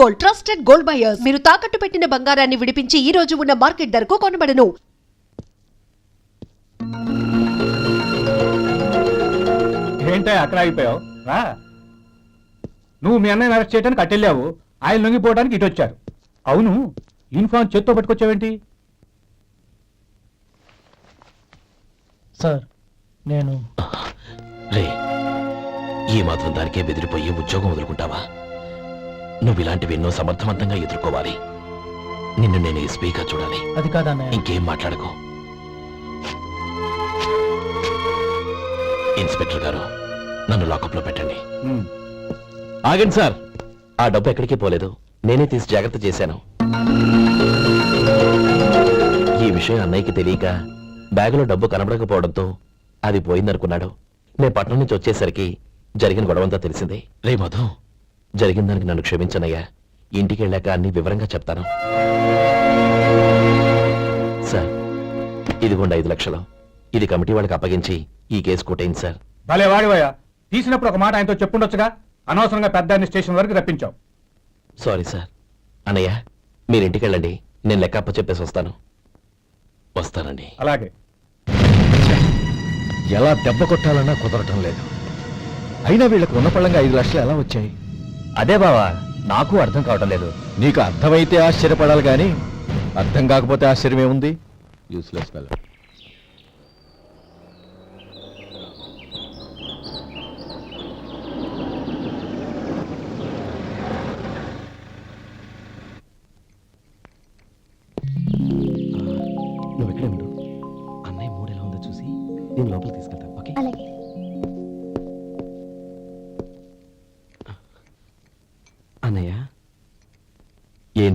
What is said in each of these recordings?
Gold trusted gold buyers మీరు తాకట్టు పెట్టిన బంగారాన్ని విడిపించి ఈ రోజు ఉన్న మార్కెట్ ధరకు కొనబడను. ఏంటో అక్కడ ఆగిపోయావు? రా. నువ్వు మీ అన్నయ్యని అరెస్ట్ చేయడానికి అట్టెళ్ళావు. ఆయన లొంగిపోవడానికి ఇటు వచ్చారు. అవును యూనిఫామ్ చేత్తో పట్టుకొచ్చావేంటి? సార్ నేను రే ఈ మాత్రం దానికే బెదిరిపోయి ఉద్యోగం వదులుకుంటావా? నువ్వు ఇలాంటివి ఎన్నో సమర్థవంతంగా ఎదుర్కోవాలి. నిన్ను నేను ఎస్పీగా చూడాలి. అది కాదన్నయ్య ఇంకేం మాట్లాడకు. ఇన్స్పెక్టర్ గారు నన్ను లాకప్లో పెట్టండి. ఆగండి సార్. ఆ డబ్బు ఎక్కడికి పోలేదు. నేనే తీసి జాగ్రత్త చేశాను. ఈ విషయం అన్నయ్యకి తెలియక బ్యాగులో డబ్బు కనబడకపోవడంతో అది పోయిందనుకున్నాడు. నేను పట్నం నుంచి వచ్చేసరికి జరిగిన గొడవంతా తెలిసిందే. రే మధు జరిగిన దానికి నన్ను క్షమించనయ్యా. ఇంటికి వెళ్ళాక అన్ని వివరంగా చెప్తాను. సార్ ఇదిగోండి ఐదు లక్షలు. ఇది కమిటీ వాళ్ళకి అప్పగించి ఈ కేసు కొట్టేయండి సార్. భలే వాడివయ్యా. తీసినప్పుడు ఒక మాట ఆయనతో చెప్పుండొచ్చుగా? అనవసరంగా పెద్ద స్టేషన్ వరకు రప్పించావు. Sorry sir. అన్నయ్య మీరు ఇంటికి వెళ్ళండి. నేను లెక్కప్ప చెప్పేసి వస్తాను. వస్తానండి. అలాగే. ఎలా దెబ్బ కొట్టాలన్నా కుదరటం లేదు. అయినా వీళ్ళకు ఉన్నపళ్ళంగా ఐదు లక్షలు ఎలా వచ్చాయి? అదే బావా నాకు అర్థం కావటం లేదు. నీకు అర్థమైతే ఆశ్చర్యపడాలి కానీ అర్థం కాకపోతే ఆశ్చర్యమేముంది? యూస్లెస్ ఫెలో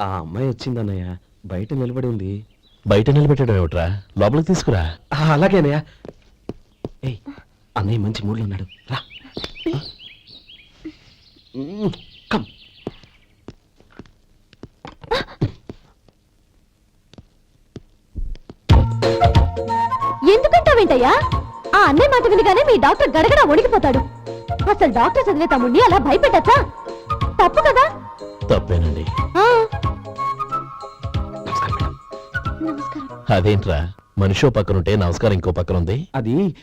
ఆ అమ్మాయి వచ్చిందన్నయ్య బయట నిలబడి ఉంది బయట నిలబెట్టడం ఏమిట్రా లోపలికి తీసుకురా. అలాగే అన్నయ్య. ఏయ్ అన్నయ్య మంచి మూడ్లో ఉన్నాడు. రా. మ్మ్, కమ్. ఎందుకంటావేంటయ్యా? ఆ అన్నయ్య మాట వినగానే మీ డాక్టర్ గడగడ వణికిపోతాడు అసలు డాక్టర్ చదివే తమ్ముడిని అలా భయపెట్టచ్చా? తప్పు కదా? తప్పేనండి. అదేంట్రా? మనిషో పక్కనుంటే నమస్కారం ఇంకో పక్కన ఉంది అది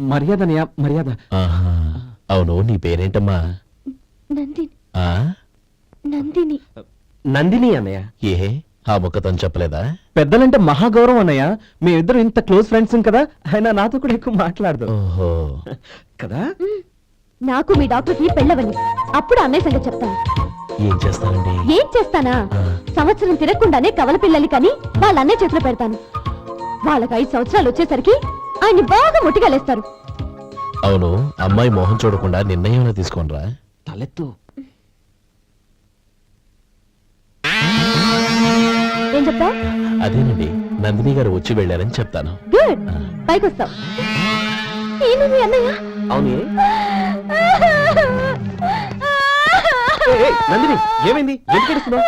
మర్యాద. ఆహా. అవును నీ పేరేంటమ్మా? నందిని. ఆ? నందిని. నందిని అన్నయ్య. ఏ? ఆ ముక్కతను చెప్పలేదా? పెద్దలంటే మహాగౌరవం అన్నయ్య. మేమిద్దరం ఇంత క్లోజ్ ఫ్రెండ్స్ కదా ఆయన నాతో కూడా ఎక్కువ మాట్లాడదు. ఓహో. కదా? నాకు మీ డాక్టర్కి పెళ్ళవని. అప్పుడు అన్నయ్య సంగతి చెప్తాను. ఏం చేస్తానండి ఏం చేస్తానా. సంవత్సరం తిరగకుండానే కవల పిల్లల్ని కని వాళ్ళ అన్నయ్య చేతిలో పెడతాను. వాళ్ళకి ఐదు సంవత్సరాలు వచ్చేసరికి ఆయన్ని బాగా ముట్టిగలేస్తారు అవును అమ్మాయి మొహం చూడకుండా నిర్ణయం తీసుకోనరా తలెత్తు. ఏం చెప్తావు? అదేనండి నందిని గారు వచ్చి వెళ్ళారని చెప్తాను. గుడ్. పైకి వస్తావు అవును. నందిని ఏమైంది? ఎందుకు ఏడుస్తున్నావ్?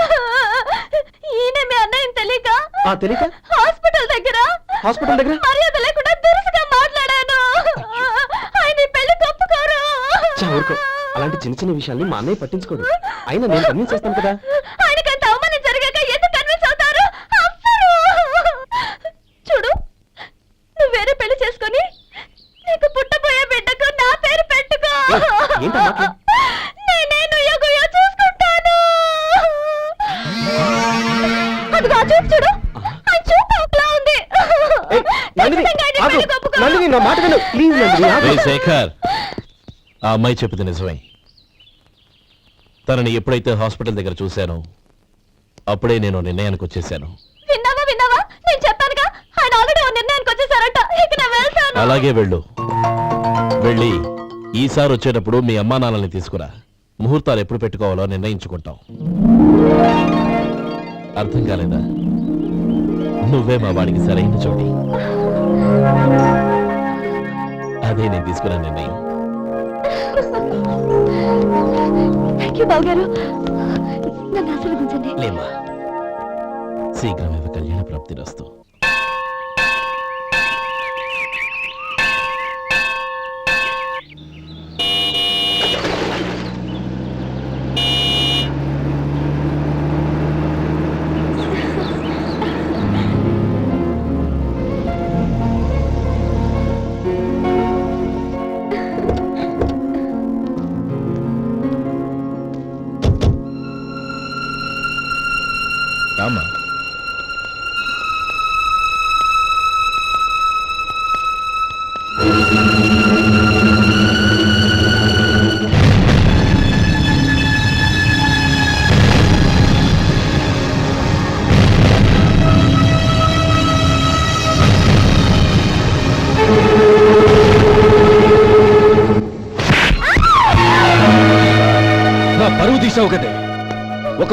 ఈయన మీ అన్నయ్యని తెలియక ఆ తెలియక? హాస్పిటల్ దగ్గర హాస్పిటల్ దగ్గర? మర్యాద లేకుండా దురుసుగా మాట్లాడాను. ఆయన పెళ్ళి తప్పుకోరు. చా, ఊరుకో. అలాంటి చిన్న చిన్న విషయాల్ని మా అన్నయ్య పట్టించుకోడు. అయినా నేను కన్విన్స్ చేస్తాను కదా. రే శేఖర్ ఆ అమ్మాయి చెప్పింది నిజమే. తనని ఎప్పుడైతే హాస్పిటల్ దగ్గర చూశానో అప్పుడే నేను నిర్ణయానికి వచ్చేసాను విన్నావా విన్నావా? నేను చెప్పానుగా ఆయన ఆల్రెడీ ఓ నిర్ణయానికి వచ్చేసారట ఇక నేను వెళ్తాను. అలాగే వెళ్ళు. వెళ్ళి ఈసారి వచ్చేటప్పుడు మీ అమ్మా నాన్నల్ని తీసుకురా. ముహూర్తాలు ఎప్పుడు పెట్టుకోవాలో నిర్ణయించుకుంటాం. అర్థం కాలేదా? నువ్వే మా వాడికి సరైన చోటి. అదే నేను తీసుకున్న నిర్ణయం. థ్యాంక్ యూ బావగారు. నన్ను ఆశీర్వదించండి. లేమ్మా. శీఘ్రమేవ కళ్యాణ ప్రాప్తి రస్తు.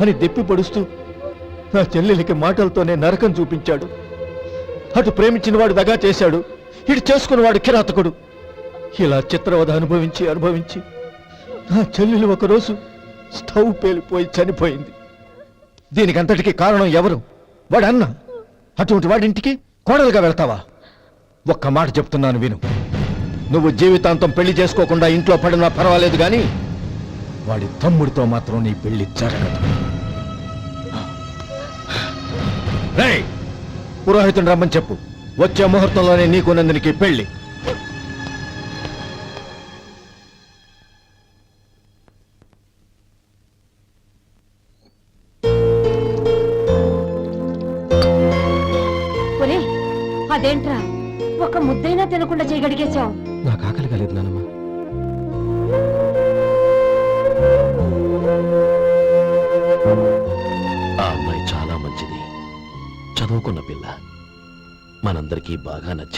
అని దెప్పిపడుస్తూ నా చెల్లెలికి మాటలతోనే నరకం చూపించాడు. అటు ప్రేమించిన వాడు దగా చేశాడు. ఇటు చేసుకున్నవాడు కిరాతకుడు. ఇలా చిత్రవధ అనుభవించి అనుభవించి నా చెల్లెలు ఒకరోజు స్టవ్ పేలిపోయి చనిపోయింది. దీనికంతటికి కారణం ఎవరు? వాడు అన్న అటువంటి వాడింటికి కోడలుగా వెళ్తావా? ఒక్క మాట చెప్తున్నాను విను. నువ్వు జీవితాంతం పెళ్ళి చేసుకోకుండా ఇంట్లో పడినా పర్వాలేదు కానీ వాడి తమ్ముడితో మాత్రం నీ పెళ్ళి జరగదు. పురోహితుని రమ్మని చెప్పు. వచ్చే ముహూర్తంలోనే నీకు నందినికి పెళ్ళి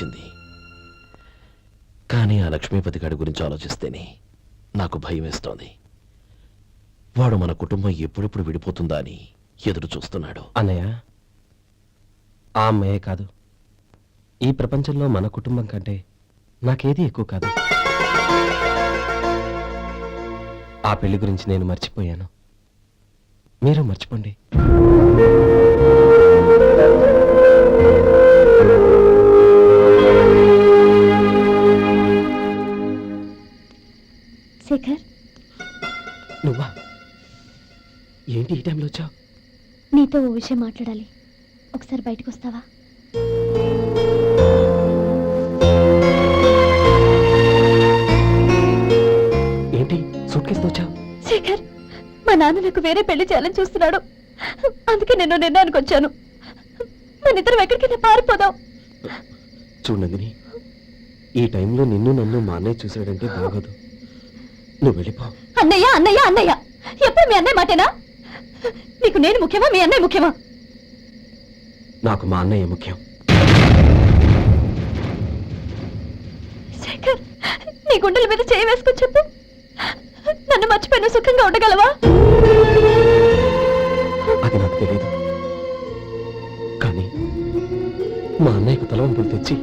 బాగా కానీ ఆ లక్ష్మీపతి గారి గురించి ఆలోచిస్తేనే నాకు భయం వేస్తోంది. వాడు మన కుటుంబం ఎప్పుడెప్పుడు విడిపోతుందా అని ఎదురు చూస్తున్నాడు. అన్నయ్య ఆ అమ్మాయే కాదు. ఈ ప్రపంచంలో మన కుటుంబం కంటే నాకేది ఎక్కువ కాదు. ఆ పెళ్ళి గురించి నేను మర్చిపోయాను. మీరు మర్చిపోండి. ఈ టైంలో వచ్చావు నీతో ఓ విషయం మాట్లాడాలి. ఒకసారి బయటకు వస్తావా? ఏంటి? సూట్ కేసుతో వచ్చావు? శేఖర్ మా నాన్న నాకు వేరే పెళ్ళి చేయాలని చూస్తున్నాడు. అందుకే నేను నిర్ణయానికి వచ్చాను. మన ఇద్దరం ఎక్కడికైనా పారిపోదాం. చూడు నందిని ఈ టైంలో నిన్ను నన్ను మా అన్నయ్య చూశాడంటే బాగోదు. నువ్వు వెళ్ళిపో. అన్నయ్య అన్నయ్య అన్నయ్య! ఎప్పుడు మీ అన్నయ్య మాటేనా? నీకు నేను ముఖ్యమా? మీ అన్నయ్య ముఖ్యమా? నాకు మా అన్నయ్య ముఖ్యం. శేఖర్ నీ గుండెల మీద చేయి వేసుకొని చెప్పు. నన్ను మర్చిపోయి నువ్వు సుఖంగా ఉండగలవా? అది నాకు తెలియదు కానీ మా అన్నయ్యకు తలవంపులు తెచ్చి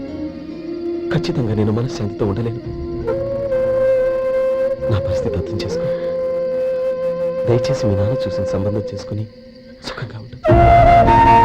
ఖచ్చితంగా నేను మనశ్శాంతితో ఉండలేను. నా పరిస్థితి అర్థం చేసుకో. దయచేసి మీ నాన్న చూసిన సంబంధం చేసుకుని సుఖంగా ఉంటుంది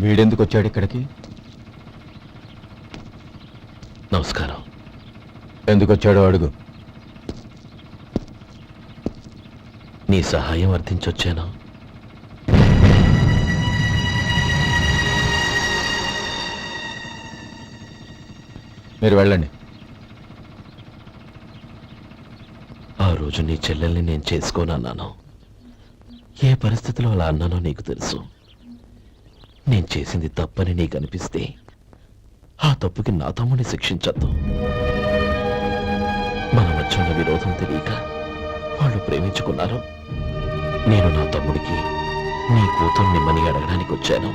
వీడెందుకు వచ్చాడు ఇక్కడికి? నమస్కారం. ఎందుకు వచ్చాడో అడుగు. నీ సహాయం అర్థించొచ్చాను మీరు వెళ్ళండి. ఆ రోజు నీ చెల్లెల్ని నేను చేసుకోనన్నాను. ఏ పరిస్థితిలో అలా అన్నానో నీకు తెలుసు. నేను చేసింది తప్పని నీకు అనిపిస్తే ఆ తప్పుకి నా తమ్ముని శిక్షించద్దు. మన మధ్య ఉన్న విరోధం తెలియక వాళ్ళు ప్రేమించుకున్నారు. నేను నా తమ్ముడికి నీ కూతుర్ని మని అడగడానికి వచ్చాను.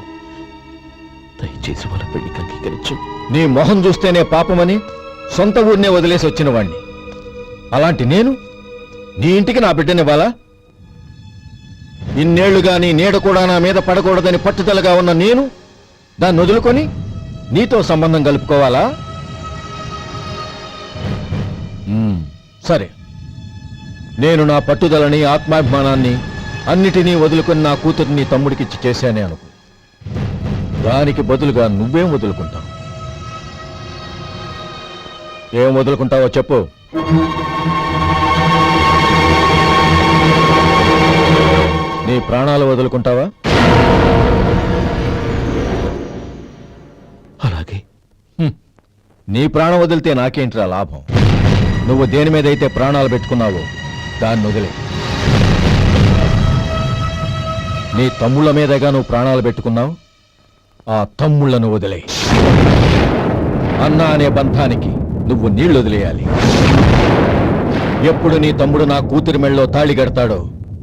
దయచేసి వాళ్ళ పెళ్ళికి అంగీకరించు. నీ మొహం చూస్తేనే పాపమని సొంత ఊరినే వదిలేసి వచ్చిన వాణ్ణి. అలాంటి నేను నీ ఇంటికి నా బిడ్డనివ్వాలా? ఇన్నేళ్ళుగా నీ నీడ కూడా నా మీద పడకూడదని పట్టుదలగా ఉన్న నేను దాన్ని వదులుకొని నీతో సంబంధం కలుపుకోవాలా? సరే. నేను నా పట్టుదలని ఆత్మాభిమానాన్ని అన్నిటినీ వదులుకొని నా కూతుర్ని తమ్ముడికిచ్చి చేశానే అనుకో. దానికి బదులుగా నువ్వేం వదులుకుంటావు? ఏం వదులుకుంటావో చెప్పు. నీ ప్రాణాలు వదులుకుంటావా? అలాగే. నీ ప్రాణం వదిలితే నాకేంట్రా లాభం? నువ్వు దేని మీద అయితే ప్రాణాలు పెట్టుకున్నావో దాన్ని వదిలే. నీ తమ్ముళ్ళ మీదగా నువ్వు ప్రాణాలు పెట్టుకున్నావు ఆ తమ్ముళ్ళను వదిలే. అన్న అనే బంధానికి నువ్వు నీళ్ళు వదిలేయాలి ఎప్పుడు నీ తమ్ముడు నా కూతురి మెళ్ళలో తాళి కడతాడో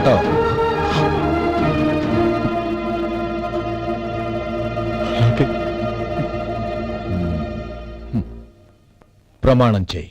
ఏమంటావు ప్రమాణం చేయి.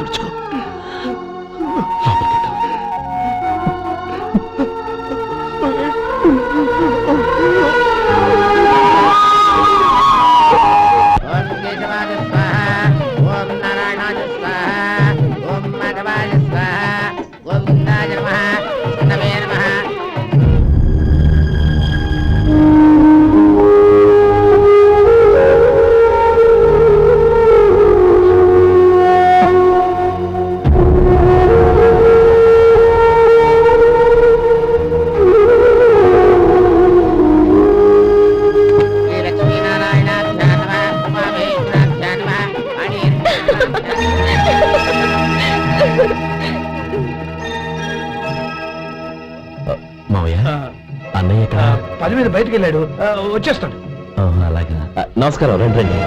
तुझको। మీద బయటికి వెళ్ళాడు వచ్చేస్తాడు. అలాగా. నమస్కారం రండి రండి.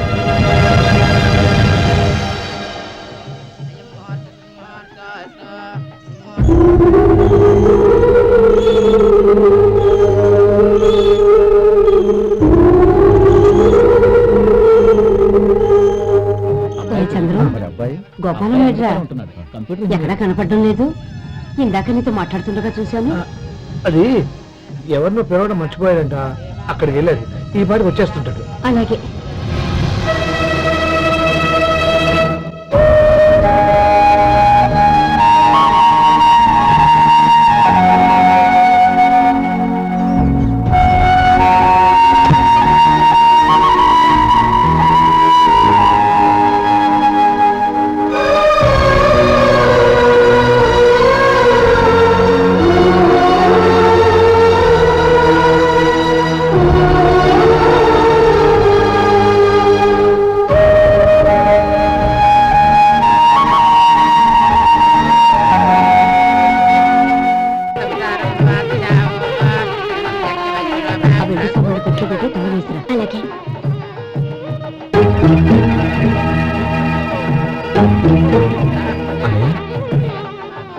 గోపాలం ఏడ్రా ఎక్కడా కనపడడం లేదు? ఇందాక నీతో మాట్లాడుతుండగా చూశాను. అది ఎవరినో పిలవడం మర్చిపోయాడంట. అక్కడికి వెళ్ళాడు. ఈ పాటికి వచ్చేస్తుంటాడు. అలాగే.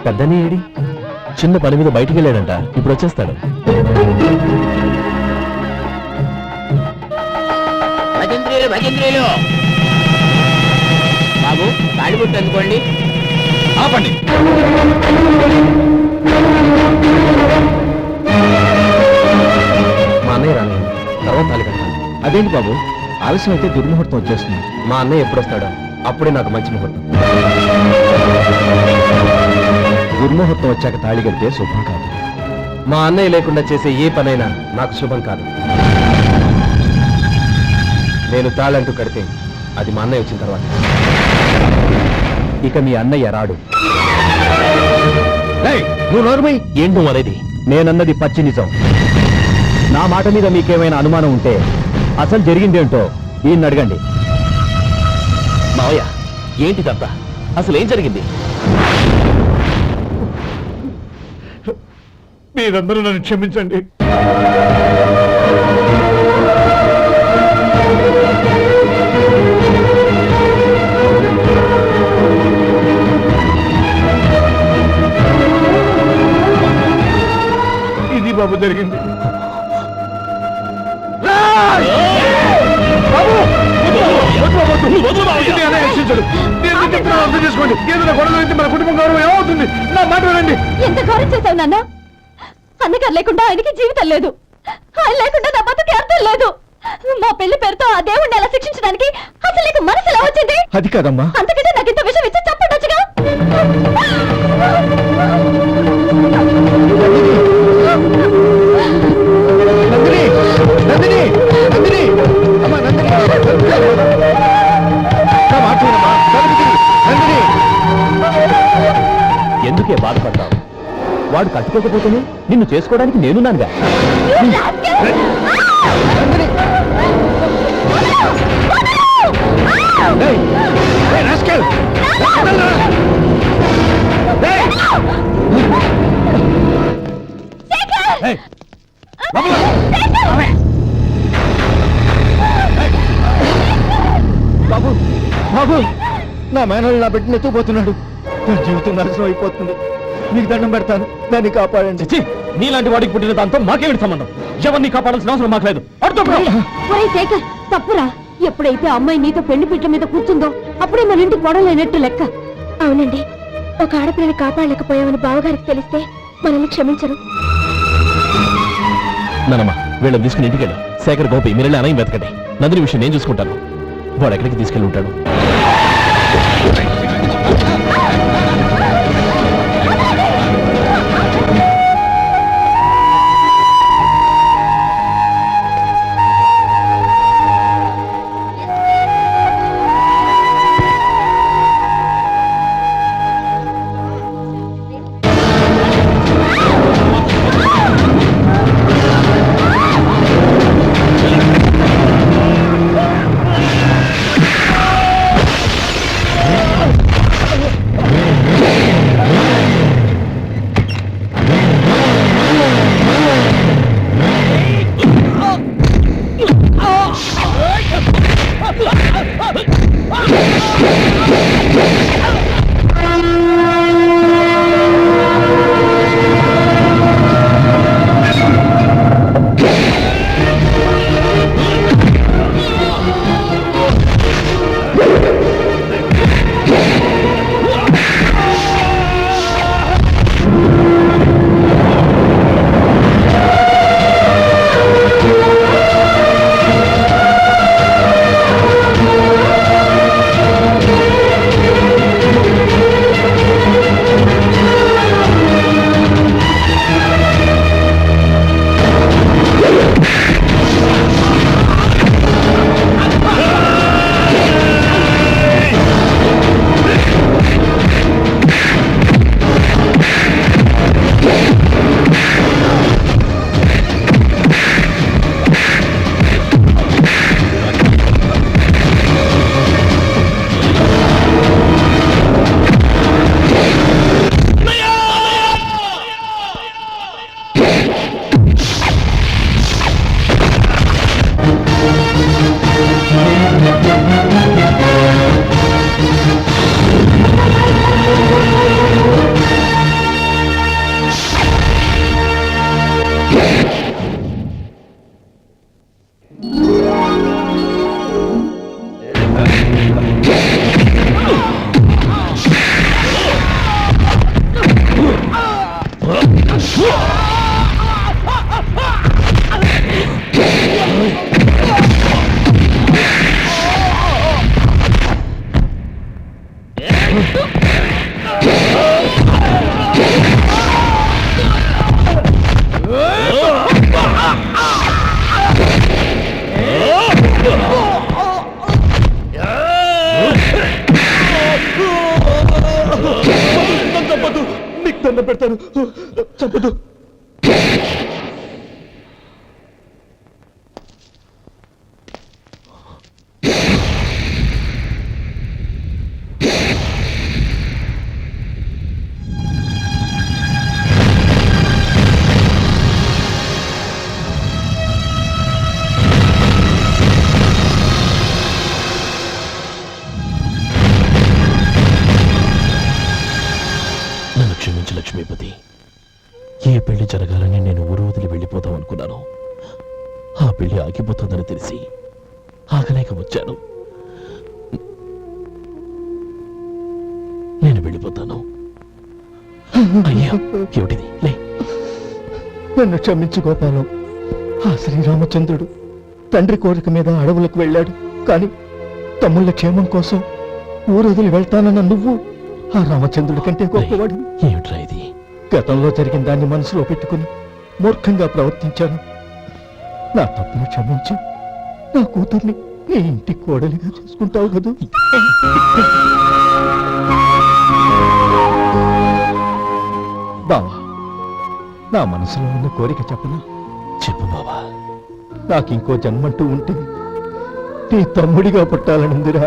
పెద్దని ఏడి? చిన్న పని మీద బయటికి వెళ్ళాడంట. ఇప్పుడు వచ్చేస్తాడు. భజంత్రీలు భజంత్రీలు! బాబు తాళిబుట్టు అందుకోండి. ఆపండి. మా అన్నయ్య రాలేదు. తర్వాత తాళి కడతాను. అదేంటి బాబు? ఆలస్యం అయితే దుర్ముహూర్తం వచ్చేస్తుంది. మా అన్నయ్య ఎప్పుడు వస్తాడో అప్పుడే నాకు మంచి ముహూర్తం. దుర్ముహూర్తం వచ్చాక తాళి కడితే శుభం కాదు. మా అన్నయ్య లేకుండా చేసే ఏ పనైనా నాకు శుభం కాదు. నేను తాళంటూ కడితే అది మా అన్నయ్య వచ్చిన తర్వాత. ఇక మీ అన్నయ్య రాడు. నువ్వు నోరుమై ఏంటి నువ్వు అనేది? నేనన్నది పచ్చి నిజం. నా మాట మీద మీకేమైనా అనుమానం ఉంటే అసలు జరిగిందేంటో ఈయన్ని అడగండి. మావయ్య ఏంటిదంతా అసలు ఏం జరిగింది? మీరందరూ నన్ను క్షమించండి. ఇది బాబు జరిగింది. మన కుటుంబం గౌరవం ఏమవుతుంది? నా మాట వినండి. ఎంత గౌరవం చేశావు నాన్న? అన్నగారు లేకుండా ఆయనకి జీవితం లేదు. ఆయన లేకుండా నా బతుకు అర్థం లేదు. మా పెళ్ళి పేరుతో ఆ దేవుణ్ణి ఎలా శిక్షించడానికి అసలు నీకు మనసు ఎలా వచ్చింది? అది కాదమ్మా. అంతకంటే నాకు ఇంత విషయం ఇచ్చి వాడు కట్టుకోకపోతేనే నిన్ను చేసుకోవడానికి నేనున్నానుగా! బాబు! బాబు! నా మేనల్ నా బిడ్డను ఎత్తుకుపోతున్నాడు. నా జీవితం నాశనం అయిపోతుంది. మీకు దండం పెడతాను. దాన్ని కాపాడండి. చిచ్చి నీలాంటి వాడికి పుట్టిన దాంతో మాకేమిటి సంబంధం? ఎవరిని కాపాడాల్సిన అవసరం మాకు లేదు. అర్థం ఒరే శేఖర్ తప్పురా. ఎప్పుడైతే అమ్మాయి నీతో పెళ్ళి పీటల మీద కూర్చుందో అప్పుడే మన ఇంటికి గొడవలేనట్టు లెక్క. అవునండి. ఒక ఆడపిల్లని కాపాడలేకపోయామని బావగారికి తెలిస్తే మనల్ని క్షమించరు. నానమ్మ వీళ్ళని తీసుకుని ఇంటికి వెళ్ళు. శేఖర్ గోపి మీరు వెళ్ళి అనయం వెతకండి. నందిని విషయం నేను చూసుకుంటాను. వాడు ఎక్కడికి తీసుకెళ్ళి ఉంటాడు? పెడతాను చంపదు వెళ్ళిపోతాను. అయ్యా ఏమిటిది? లే. నన్ను క్షమించు గోపాలం. ఆ శ్రీరామచంద్రుడు తండ్రి కోరిక మీద అడవులకు వెళ్ళాడు. కానీ తమ్ముళ్ళ క్షేమం కోసం ఊరొదిలి వెళ్తానన్న నువ్వు ఆ రామచంద్రుడి కంటే గొప్పవాడు ఏమిట్రా ఇది? గతంలో జరిగిన దాన్ని మనసులో పెట్టుకుని మూర్ఖంగా ప్రవర్తించాను. నా తప్పును క్షమించి. నా కూతుర్ని నీ ఇంటి కోడలిగా చూసుకుంటావు కదూ? బావా నా మనసులో ఉన్న కోరిక చెప్పనా? చెప్పు బాబా నాకు ఇంకో జన్మంటూ ఉంటే నీ తమ్ముడిగా పుట్టాలనుందిరా.